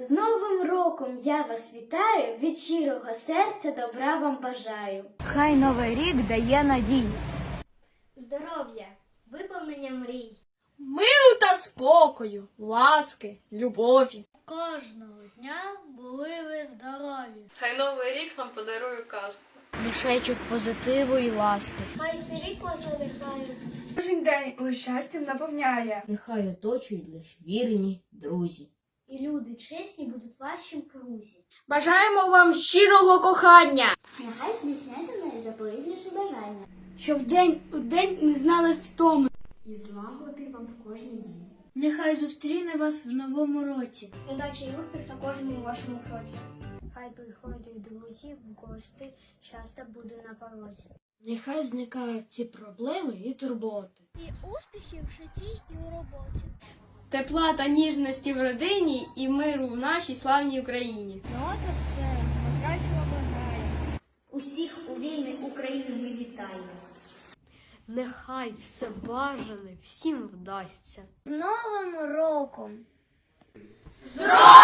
З Новим роком я вас вітаю, від щирого серця добра вам бажаю. Хай новий рік дає надію. Здоров'я, виповнення мрій. Миру та спокою, ласки, любові. Кожного дня були ви здорові. Хай новий рік нам подарує казку. Мішечок позитиву і ласки. Хай цей рік вас надихає. Кожен день лише щастям наповняє. Нехай оточують лиш вірні друзі. І люди чесні будуть в вашім крузі. Бажаємо вам щирого кохання. Нехай здійсняться найзаповітніші бажання. Щоб день у день не знали втоми. І злагоди вам в кожній дні. Нехай зустріне вас в новому році. Удачі і успіх на кожному вашому кроці. Хай приходять друзі в гости, щастя буде на порозі. Нехай зникають ці проблеми і турботи. І успіхів в житті і у роботі. Тепла та ніжності в родині і миру в нашій славній Україні. Ну от і все, покращила бажаю. Усіх у вільній Україні ми вітаємо. Нехай все бажане всім вдасться. З Новим роком! Щастя!